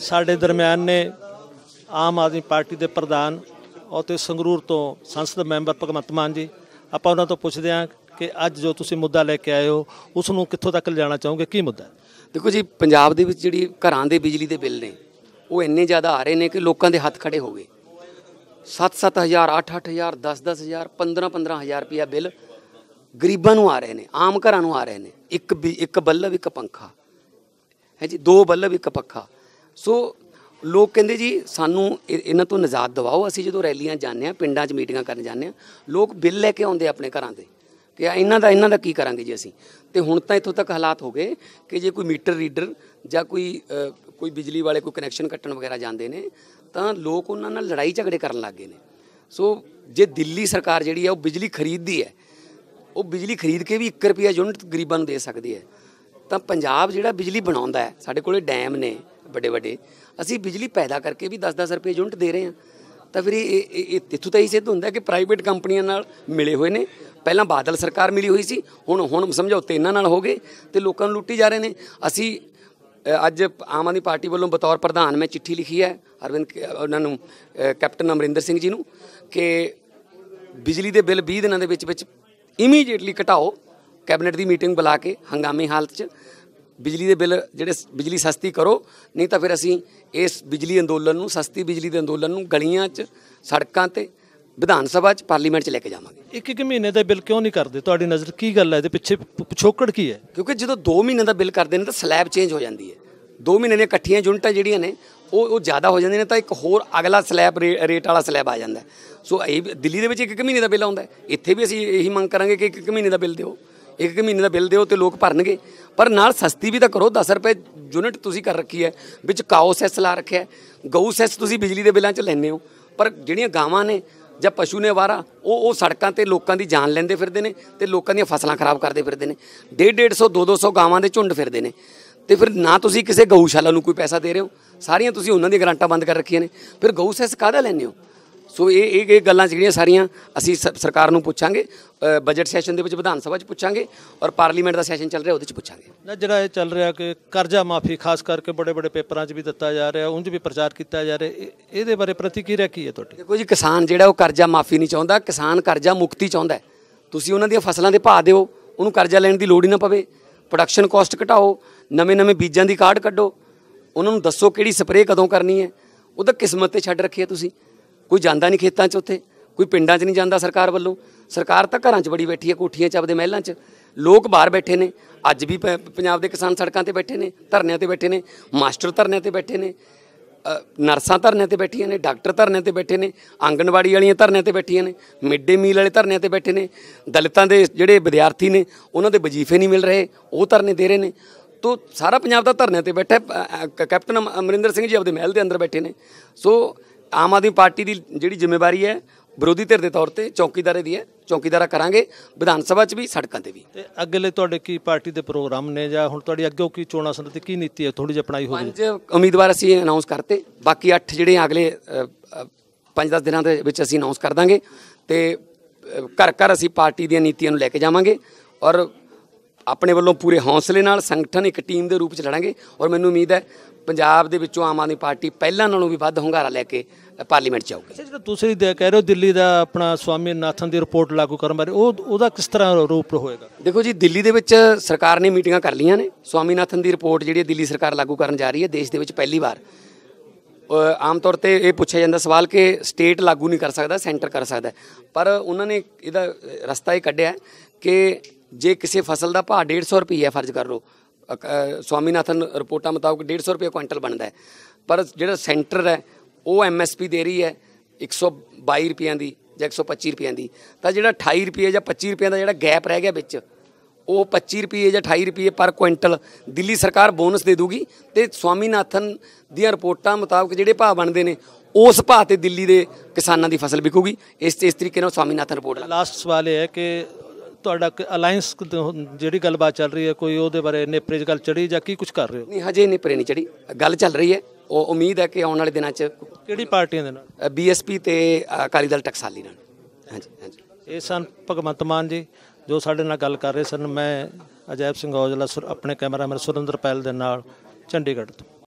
ਸਾਡੇ ਦਰਮਿਆਨ ਨੇ ਆਮ ਆਦਮੀ ਪਾਰਟੀ ਦੇ ਪ੍ਰਧਾਨ ਅਤੇ ਸੰਗਰੂਰ ਤੋਂ ਸੰਸਦ ਮੈਂਬਰ ਭਗਵੰਤ ਮਾਨ ਜੀ, ਆਪਾਂ ਉਹਨਾਂ ਤੋਂ ਪੁੱਛਦੇ ਹਾਂ ਕਿ ਅੱਜ ਜੋ ਤੁਸੀਂ ਮੁੱਦਾ ਲੈ ਕੇ ਆਏ ਹੋ, ਉਸ ਨੂੰ ਕਿੱਥੋਂ ਤੱਕ ਲਿਜਾਣਾ ਚਾਹੋਗੇ? ਕੀ ਮੁੱਦਾ ਦੇਖੋ ਜੀ, ਪੰਜਾਬ ਦੇ ਵਿੱਚ ਜਿਹੜੀ ਘਰਾਂ ਦੇ ਬਿਜਲੀ ਦੇ ਬਿੱਲ ਨੇ, ਉਹ ਇੰਨੇ ਜ਼ਿਆਦਾ ਆ ਰਹੇ ਨੇ ਕਿ ਲੋਕਾਂ ਦੇ ਹੱਥ ਖੜੇ ਹੋ ਗਏ। 7-7000 8-8000 10-10000 15-15000 ਰੁਪਇਆ ਬਿੱਲ ਗਰੀਬਾਂ ਨੂੰ ਆ ਰਹੇ ਨੇ, ਆਮ ਘਰਾਂ ਨੂੰ ਆ ਰਹੇ ਨੇ। ਇੱਕ ਬਿ- ਇੱਕ ਬੱਲਬ, ਇੱਕ ਪੰਖਾ। ਹੈ ਜੀ, ਦੋ ਬੱਲਬ, ਇੱਕ ਪੱਖਾ। ਸੋ ਲੋਕ ਕਹਿੰਦੇ ਜੀ, ਸਾਨੂੰ ਇਹ- ਇਹਨਾਂ ਤੋਂ ਨਿਜਾਤ ਦਿਵਾਓ। ਅਸੀਂ ਜਦੋਂ ਰੈਲੀਆਂ ਜਾਂਦੇ ਆ ਪਿੰਡਾਂ 'ਚ ਮੀਟਿੰਗਾਂ ਕਰਨ ਜਾਂਦੇ ਆ ਲੋਕ ਬਿੱਲ ਲੈ ਕੇ ਆਉਂਦੇ ਆਪਣੇ ਘਰਾਂ ਦੇ ਕਿ ਇਹਨਾਂ ਦਾ ਇਹਨਾਂ ਦਾ ਕੀ ਕਰਾਂਗੇ ਜੀ ਅਸੀਂ? ਤੇ ਹੁਣ ਤਾਂ ਇੱਥੋਂ ਤੱਕ ਹਾਲਾਤ ਹੋ ਗਏ ਕਿ ਜੇ ਕੋਈ ਮੀਟਰ ਰੀਡਰ ਜਾਂ ਕੋਈ ਕੋਈ ਬਿਜਲੀ ਵਾਲੇ ਕੋਈ ਕਨੈਕਸ਼ਨ ਕੱਟਣ ਵਗੈਰਾ ਜਾਂਦੇ ਨੇ, ਤਾਂ ਲੋਕ ਉਹਨਾਂ ਨਾਲ ਲੜਾਈ ਝਗੜੇ ਕਰਨ ਲੱਗ ਗਏ ਨੇ। ਸੋ ਜੇ ਦਿੱਲੀ ਸਰਕਾਰ ਜਿਹੜੀ ਹੈ ਉਹ ਬਿਜਲੀ ਖਰੀਦਦੀ ਹੈ, ਉਹ ਬਿਜਲੀ ਖਰੀਦ ਕੇ ਵੀ 1 ਰੁਪਿਆ ਯੂਨਿਟ ਗਰੀਬਾਂ ਨੂੰ ਦੇ ਸਕਦੀ ਹੈ, ਤਾਂ ਪੰਜਾਬ ਜਿਹੜਾ ਬਿਜਲੀ ਬਣਾਉਂਦਾ ਹੈ, ਸਾਡੇ ਕੋਲੇ ਡੈਮ ਨੇ ਵੱਡੇ ਵੱਡੇ ਅਸੀਂ ਬਿਜਲੀ ਪੈਦਾ ਕਰਕੇ ਵੀ 10-10 ਰੁਪਏ ਯੂਨਿਟ ਦੇ ਰਹੇ ਹਾਂ। ਤਾਂ ਫਿਰ ਇਹ, ਇਹ- ਇੱਥੋਂ ਤਾਂ ਹੀ ਸਿੱਧ ਹੁੰਦਾ ਕਿ ਪ੍ਰਾਈਵੇਟ ਕੰਪਨੀਆਂ ਨਾਲ ਮਿਲੇ ਹੋਏ ਨੇ। ਪਹਿਲਾਂ ਬਾਦਲ ਸਰਕਾਰ ਮਿਲੀ ਹੋਈ ਸੀ, ਹੁਣ ਹੁਣ ਸਮਝੌਤੇ ਇਹਨਾਂ ਨਾਲ ਹੋ ਗਏ ਤੇ ਲੋਕਾਂ ਨੂੰ ਲੁੱਟੀ ਜਾ ਰਹੇ ਨੇ। ਅਸੀਂ ਅੱਜ ਆਮ ਆਦਮੀ ਪਾਰਟੀ ਵੱਲੋਂ ਬਤੌਰ ਪ੍ਰਧਾਨ ਮੈਂ ਚਿੱਠੀ ਲਿਖੀ ਹੈ, ਅਰਵਿੰਦ ਉਹਨਾਂ ਨੂੰ ਕੈਪਟਨ ਅਮਰਿੰਦਰ ਸਿੰਘ ਜੀ ਨੂੰ, ਕਿ ਬਿਜਲੀ ਦੇ ਬਿੱਲ 20 ਦਿਨਾਂ ਦੇ ਵਿੱਚ ਵਿੱਚ ਇਮੀਡੀਏਟਲੀ ਘਟਾਓ। ਕੈਬਨਿਟ ਦੀ ਮੀਟਿੰਗ ਬੁਲਾ ਕੇ ਹੰਗਾਮੀ ਹਾਲਤ 'ਚ। ਬਿਜਲੀ ਦੇ ਬਿੱਲ ਜਿਹੜੇ ਬਿਜਲੀ ਸਸਤੀ ਕਰੋ ਨਹੀਂ ਤਾਂ ਫਿਰ ਅਸੀਂ ਇਸ ਬਿਜਲੀ ਅੰਦੋਲਨ ਨੂੰ ਸਸਤੀ ਬਿਜਲੀ ਦੇ ਅੰਦੋਲਨ ਨੂੰ ਗਲੀਆਂ 'ਚ ਸੜਕਾਂ ਤੇ ਵਿਧਾਨ ਸਭਾ 'ਚ ਪਾਰਲੀਮੈਂਟ 'ਚ ਲੈ ਕੇ ਜਾਵਾਂਗੇ। ਇੱਕ ਇੱਕ ਮਹੀਨੇ ਦਾ ਬਿੱਲ ਕਿਉਂ ਨਹੀਂ ਕਰਦੇ? ਤੁਹਾਡੀ ਨਜ਼ਰ ਕੀ ਗੱਲ ਹੈ? ਇਹਦੇ ਪਿੱਛੇ ਪਿਛੋਕੜ ਕੀ ਹੈ? ਕਿਉਂਕਿ ਜਦੋਂ 2 ਮਹੀਨੇ ਦਾ ਬਿੱਲ ਕਰਦੇ ਨੇ ਤਾਂ ਸਲੈਬ ਚੇਂਜ ਹੋ ਜਾਂਦੀ ਹੈ। 2 ਮਹੀਨੇ ਦੀਆਂ ਇਕੱਠੀਆਂ ਯੂਨਿਟਾਂ ਜਿਹੜੀਆਂ ਨੇ ਉਹ ਉਹ ਜ਼ਿਆਦਾ ਹੋ ਜਾਂਦੀਆਂ ਨੇ ਤਾਂ ਇੱਕ ਹੋਰ ਅਗਲਾ ਸਲੈਬ ਰੇਟ ਵਾਲਾ ਸਲੈਬ ਆ ਜਾਂਦਾ। ਸੋ ਇਹ ਦਿੱਲੀ ਦੇ ਵਿੱਚ ਇੱਕ ਇੱਕ ਮਹੀਨੇ ਦਾ ਬਿੱਲ ਆਉਂਦਾ। ਇੱਥੇ ਵੀ ਅਸੀਂ ਇਹੀ ਮੰਗ ਕਰਾਂਗੇ ਕਿ ਇੱਕ ਇੱਕ ਮਹੀਨੇ ਦਾ ਬਿੱਲ ਦਿਓ। ਇੱਕ ਇੱਕ ਮਹੀਨੇ ਦਾ ਬਿੱਲ ਦਿਓ ਤੇ ਲੋਕ ਭਰਨਗੇ। ਪਰ ਨਾਲ ਸਸਤੀ ਵੀ ਤਾਂ ਕਰੋ 10 ਰੁਪਏ ਯੂਨਿਟ ਤੁਸੀਂ ਕਰ ਰੱਖੀ ਹੈ। ਵਿੱਚ ਕਾਓ ਸੈਸ ਲਾ ਰੱਖਿਆ ਗਊ ਸੈਸ ਤੁਸੀਂ ਬਿਜਲੀ ਦੇ ਬਿੱਲਾਂ 'ਚ ਲੈਂਦੇ ਹੋ। ਪਰ ਜਿਹੜੀਆਂ ਗਾਵਾਂ ਨੇ ਜਾਂ ਪਸ਼ੂ ਨੇ ਵਾਰਾ, ਉਹ ਉਹ ਸੜਕਾਂ ਤੇ ਲੋਕਾਂ ਦੀ ਜਾਨ ਲੈਂਦੇ ਫਿਰਦੇ ਨੇ ਤੇ ਲੋਕਾਂ ਦੀਆਂ ਫਸਲਾਂ ਖਰਾਬ ਕਰਦੇ ਫਿਰਦੇ ਨੇ। 1.5 150 2 200 ਗਾਵਾਂ ਦੇ ਝੁੰਡ ਫਿਰਦੇ ਨੇ। ਤੇ ਫਿਰ ਨਾ ਤੁਸੀਂ ਕਿਸੇ ਗਊਸ਼ਾਲਾ ਨੂੰ ਕੋਈ ਪੈਸਾ ਦੇ ਰਹੇ ਹੋ। ਸਾਰੀਆਂ ਤੁਸੀਂ ਉਹਨਾਂ ਦੀਆਂ ਗਰਾਂਟਾਂ ਬੰਦ ਕਰ ਰੱਖੀਆਂ ਨੇ। ਫਿਰ ਗਊ ਸੈਸ ਕਾਹਦਾ ਲੈਂਦੇ ਹੋ? ਸੋ ਇਹ ਇਹ ਗੱਲਾਂ ਜਿਹੜੀਆਂ ਸਾਰੀਆਂ ਅਸੀਂ ਸ- ਸਰਕਾਰ ਨੂੰ ਪੁੱਛਾਂਗੇ। ਬਜਟ ਸੈਸ਼ਨ ਦੇ ਵਿੱਚ ਵਿਧਾਨ ਸਭਾ 'ਚ ਪੁੱਛਾਂਗੇ ਔਰ ਪਾਰਲੀਮੈਂਟ ਦਾ ਸੈਸ਼ਨ ਚੱਲ ਰਿਹਾ ਉਹਦੇ 'ਚ ਪੁੱਛਾਂਗੇ। ਨਾ ਜਿਹੜਾ ਇਹ ਚੱਲ ਰਿਹਾ ਕਿ ਕਰਜ਼ਾ ਮਾਫੀ ਖਾਸ ਕਰਕੇ ਬੜੇ ਬੜੇ ਪੇਪਰਾਂ 'ਚ ਵੀ ਦਿੱਤਾ ਜਾ ਰਿਹਾ ਉਂਝ ਵੀ ਪ੍ਰਚਾਰ ਕੀਤਾ ਜਾ ਰਿਹਾ ਇਹ- ਇਹਦੇ ਬਾਰੇ ਪ੍ਰਤੀਕਿਰਿਆ ਕੀ ਹੈ ਤੁਹਾਡੀ? ਦੇਖੋ ਜੀ ਕਿਸਾਨ ਜਿਹੜਾ ਉਹ ਕਰਜ਼ਾ ਮਾਫੀ ਨਹੀਂ ਚਾਹੁੰਦਾ ਕਿਸਾਨ ਕਰਜ਼ਾ ਮੁਕਤੀ ਚਾਹੁੰਦਾ। ਤੁਸੀਂ ਉਹਨਾਂ ਦੀਆਂ ਫਸਲਾਂ ਦੇ ਭਾਅ ਦਿਓ ਉਹਨੂੰ ਕਰਜ਼ਾ ਲੈਣ ਦੀ ਲੋੜ ਹੀ ਨਾ ਪਵੇ। ਪ੍ਰੋਡਕਸ਼ਨ ਕਾਸਟ ਘਟਾਓ ਨਵੇਂ-ਨਵੇਂ ਬੀਜਾਂ ਦੀ ਕਾਢ ਕੱਢੋ। ਉਹਨਾਂ ਨੂੰ ਦੱਸੋ ਕਿਹੜੀ ਸਪਰੇਅ ਕਦੋਂ ਕਰਨੀ ਹੈ। ਉਹਦਾ ਕਿਸਮਤ ਤੇ ਛੱਡ ਰੱਖੀ ਹੈ ਤੁਸੀਂ। ਕੋਈ ਜਾਂਦਾ ਨਹੀਂ ਖੇਤਾਂ 'ਚ ਉੱਥੇ ਕੋਈ ਪਿੰਡਾਂ 'ਚ ਨਹੀਂ ਜਾਂਦਾ ਸਰਕਾਰ ਵੱਲੋਂ। ਸਰਕਾਰ ਤਾਂ ਘਰਾਂ 'ਚ ਬੜੀ ਬੈਠੀ ਹੈ, ਕੋਠੀਆਂ 'ਚ, ਆਪਦੇ ਮਹਿਲਾਂ 'ਚ। ਲੋਕ ਬਾਹਰ ਬੈਠੇ ਨੇ। ਅੱਜ ਵੀ ਪ- ਪੰਜਾਬ ਦੇ ਕਿਸਾਨ ਸੜਕਾਂ ਤੇ ਬੈਠੇ ਨੇ, ਧਰਨਿਆਂ ਤੇ ਬੈਠੇ ਨੇ, ਮਾਸਟਰ ਧਰਨਿਆਂ ਤੇ ਬੈਠੇ ਨੇ ਨਰਸਾਂ ਧਰਨਿਆਂ ਤੇ ਬੈਠੀਆਂ ਨੇ, ਡਾਕਟਰ ਧਰਨਿਆਂ ਤੇ ਬੈਠੇ ਨੇ, ਆਂਗਣਵਾੜੀ ਵਾਲੀਆਂ ਧਰਨਿਆਂ ਤੇ ਬੈਠੀਆਂ ਨੇ ਮਿਡ ਡੇ ਮੀਲ ਵਾਲੇ ਧਰਨਿਆਂ ਤੇ ਬੈਠੇ ਨੇ, ਦਲਿਤਾਂ ਦੇ ਜਿਹੜੇ ਵਿਦਿਆਰਥੀ ਨੇ, ਉਹਨਾਂ ਦੇ ਵਜ਼ੀਫੇ ਨਹੀਂ ਮਿਲ ਰਹੇ, ਉਹ ਧਰਨੇ ਦੇ ਰਹੇ ਨੇ। ਤੋ ਸਾਰਾ ਪੰਜਾਬ ਦਾ ਧਰਨਿਆਂ ਤੇ ਬੈਠਾ ਕੈਪਟਨ ਅਮਰਿੰਦਰ ਸਿੰਘ ਜੀ ਆਪਦੇ ਮਹਿਲ ਦੇ ਅੰਦਰ ਬੈਠੇ ਨੇ। ਸੋ ਆਮ ਆਦਮੀ ਪਾਰਟੀ ਦੀ ਜਿਹੜੀ ਜ਼ਿੰਮੇਵਾਰੀ ਹੈ ਵਿਰੋਧੀ ਧਿਰ ਦੇ ਤੌਰ ਤੇ ਚੌਕੀਦਾਰੇ ਦੀ ਹੈ ਚੌਕੀਦਾਰਾ ਕਰਾਂਗੇ ਵਿਧਾਨ ਸਭਾ 'ਚ ਵੀ ਸੜਕਾਂ ਤੇ ਵੀ। ਤੇ ਅੱਗੇਲੇ ਤੁਹਾਡੇ ਕੀ ਪਾਰਟੀ ਦੇ ਪ੍ਰੋਗਰਾਮ ਨੇ ਜਾਂ ਹੁਣ ਤੁਹਾਡੀ ਅੱਗੇ ਕੀ ਚੋਣਾਂ ਸੰਬੰਧੀ ਕੀ ਨੀਤੀ ਹੈ? ਥੋੜੀ ਜਿਹੀ ਅਪਣਾਈ ਹੋਵੇ। ਪੰਜ ਉਮੀਦਵਾਰ ਅਸੀਂ ਅਨਾਉਂਸ ਕਰਤੇ ਬਾਕੀ 8 ਜਿਹੜੇ ਅਗਲੇ 5-10 ਦਿਨਾਂ ਦੇ ਵਿੱਚ ਅਸੀਂ ਅਨਾਉਂਸ ਕਰ ਦਾਂਗੇ ਤੇ ਘਰ ਘਰ ਅਸੀਂ ਪਾਰਟੀ ਦੀਆਂ ਨੀਤੀਆਂ ਨੂੰ ਲੈ ਕੇ ਜਾਵਾਂਗੇ ਔਰ ਆਪਣੇ ਵੱਲੋਂ ਪੂਰੇ ਹੌਸਲੇ ਨਾਲ ਸੰਗਠਨ ਇੱਕ ਟੀਮ ਦੇ ਰੂਪ ਚ ਲੜਾਂਗੇ ਔਰ ਮੈਨੂੰ ਉਮੀਦ ਹੈ ਪੰਜਾਬ ਦੇ ਵਿੱਚੋਂ ਆਮ ਆਦਮੀ ਪਾਰਟੀ ਪਹਿਲਾਂ ਨਾਲੋਂ ਵੀ ਵੱਧ ਹੁੰਗਾਰਾ ਲੈ ਕੇ ਪਾਰਲੀਮੈਂਟ ਚ ਆਊਗੀ। ਅੱਛਾ ਜਿਹੜਾ ਤੁਸੀਂ ਕਹਿ ਰਹੇ ਹੋ ਦਿੱਲੀ ਦਾ ਆਪਣਾ ਸਵਾਮੀ ਨਾਥਨ ਦੀ ਰਿਪੋਰਟ ਲਾਗੂ ਕਰਨ ਬਾਰੇ ਉਹ ਉਹਦਾ ਕਿਸ ਤਰ੍ਹਾਂ ਰੂਪ ਹੋਏਗਾ? ਦੇਖੋ ਜੀ ਦਿੱਲੀ ਦੇ ਵਿੱਚ ਸਰਕਾਰ ਨੇ ਮੀਟਿੰਗਾਂ ਕਰ ਲਈਆਂ ਨੇ। ਸਵਾਮੀਨਾਥਨ ਦੀ ਰਿਪੋਰਟ ਜਿਹੜੀ ਦਿੱਲੀ ਸਰਕਾਰ ਲਾਗੂ ਕਰਨ ਜਾ ਰਹੀ ਹੈ ਦੇਸ਼ ਦੇ ਵਿੱਚ ਪਹਿਲੀ ਵਾਰ। ਆਮ ਤੌਰ ਤੇ ਇਹ ਪੁੱਛਿਆ ਜਾਂਦਾ ਸਵਾਲ ਕਿ ਸਟੇਟ ਲਾਗੂ ਨਹੀਂ ਕਰ ਸਕਦਾ ਸੈਂਟਰ ਕਰ ਸਕਦਾ। ਪਰ ਉਹਨਾਂ ਨੇ ਇਹਦਾ ਰਸਤਾ ਇਹ ਕੱਢਿਆ ਕਿ ਜੇ ਕਿਸੇ ਫਸਲ ਦਾ ਭਾਅ 150 ਰੁਪਏ ਫਰਜ਼ ਕਰ ਲਓ ਅ, ਸਵਾਮੀਨਾਥਨ ਰਿਪੋਰਟਾਂ ਮੁਤਾਬਕ 150 ਰੁਪਏ ਕੁਇੰਟਲ ਬਣਦਾ ਹੈ। ਪਰ ਜਿਹੜਾ ਸੈਂਟਰ ਹੈ ਉਹ ਐਮਐਸਪੀ ਦੇ ਰਹੀ ਹੈ 122 ਰੁਪਈਆਂ ਦੀ ਜਾਂ 125 ਰੁਪਈਆਂ ਦੀ। ਤਾਂ ਜਿਹੜਾ 28 ਰੁਪਏ ਜਾਂ 25 ਰੁਪਏ ਦਾ ਜਿਹੜਾ ਗੈਪ ਰਹਿ ਗਿਆ ਵਿੱਚ ਉਹ 25 ਰੁਪਏ ਜਾਂ 28 ਰੁਪਏ ਪਰ ਕੁਇੰਟਲ ਦਿੱਲੀ ਸਰਕਾਰ ਬੋਨਸ ਦੇ ਦੂਗੀ ਤੇ ਸਵਾਮੀਨਾਥਨ ਦੀਆਂ ਰਿਪੋਰਟਾਂ ਮੁਤਾਬਕ ਜਿਹੜੇ ਭਾਅ ਬਣਦੇ ਨੇ ਉਸ ਭਾਅ ਤੇ ਦਿੱਲੀ ਦੇ ਕਿਸਾਨਾਂ ਦੀ ਫਸਲ ਵਿਕੂਗੀ। ਇਸ ਇਸ ਤਰੀਕੇ ਨਾਲ ਸਵਾਮੀਨਾਥਨ ਰਿਪੋਰਟ ਲਾਸਟ ਸਵਾਲ ਇਹ ਹੈ ਕਿ ਤੁਹਾਡਾ ਅਲਾਈਅੰਸ ਜਿਹੜੀ ਗੱਲਬਾਤ ਚੱਲ ਰਹੀ ਹੈ ਕੋਈ ਉਹਦੇ ਬਾਰੇ ਨੇਪਰੇ 'ਚ ਗੱਲ ਚੜੀ ਜਾਂ ਕੀ ਕੁਝ ਕਰ ਰਹੇ ਹੋ? ਨਹੀਂ ਹਜੇ ਨਹੀਂ ਪਰੇ ਨਹੀਂ ਚੜੀ। ਗੱਲ ਚੱਲ ਰਹੀ ਹੈ। ਉਹ ਉਮੀਦ ਹੈ ਕਿ ਆਉਣ ਵਾਲੇ ਦਿਨਾਂ 'ਚ ਕਿਹੜੀ ਪਾਰਟੀਆਂ ਦੇ ਨਾਲ? ਬੀਐਸਪੀ ਤੇ ਅਕਾਲੀ ਦਲ ਟਕਸਾਲੀ ਨਾਲ। ਹਾਂਜੀ ਹਾਂਜੀ। ਇਹ ਸਨ ਭਗਵੰਤ ਮਾਨ ਜੀ ਜੋ ਸਾਡੇ ਨਾਲ ਗੱਲ ਕਰ ਰਹੇ ਸਨ। ਮੈਂ ਅਜੈਬ ਸਿੰਘ ਔਜਲਾ ਆਪਣੇ ਕੈਮਰਾਮੈਨ ਸੁਰਿੰਦਰ ਪੈਲ ਦੇ ਨਾਲ ਚੰਡੀਗੜ੍ਹ ਤੋਂ।